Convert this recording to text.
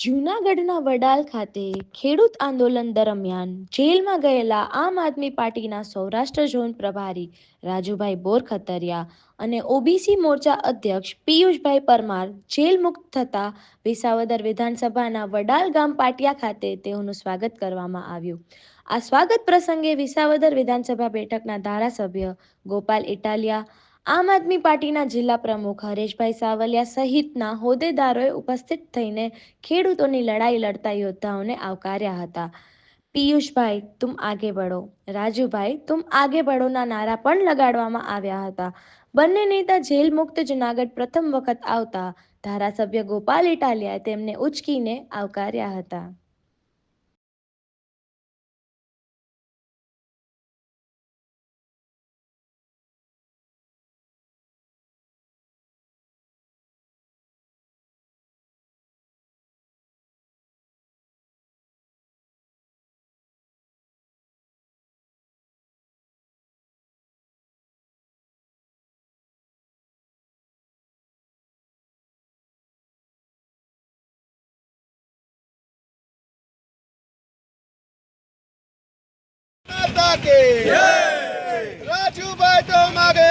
જૂનાગઢના વડાલ ખાતે ખેડૂત આંદોલન દરમિયાન જેલમાં ગયેલા આમ આદમી પાર્ટીના સૌરાષ્ટ્ર ઝોન પ્રભારી રાજુભાઈ બોરખતરિયા અને ઓબીસી મોરચા અધ્યક્ષ પિયુષભાઈ પરમાર જેલ મુક્ત થતા વિસાવદર વિધાનસભાના વડાલ ગામ પાટિયા ખાતે તેઓનું સ્વાગત કરવામાં આવ્યું. આ સ્વાગત પ્રસંગે વિસાવદર વિધાનસભા બેઠકના ધારાસભ્ય ગોપાલ ઇટાલિયા આમ આદમી પાર્ટીના જિલ્લા પ્રમુખ હરેશભાઈ સાવલિયા સહિતના હોદ્દેદારોએ ઉપસ્થિત થઈને ખેડૂતોની લડાઈ લડતા યોદ્ધાઓને આવકાર્યા હતા. પિયુષભાઈ, તુમ આગે બઢો. રાજુભાઈ, તુમ આગે બઢોના નારા પણ લગાડવામાં આવ્યા હતા. બંને નેતા જેલ મુક્ત જુનાગઢ પ્રથમ વખત આવતા ધારાસભ્ય ગોપાલ ઇટાલિયાએ તેમને ઉચકીને આવકાર્યા હતા. के राजू भाई तुम आगे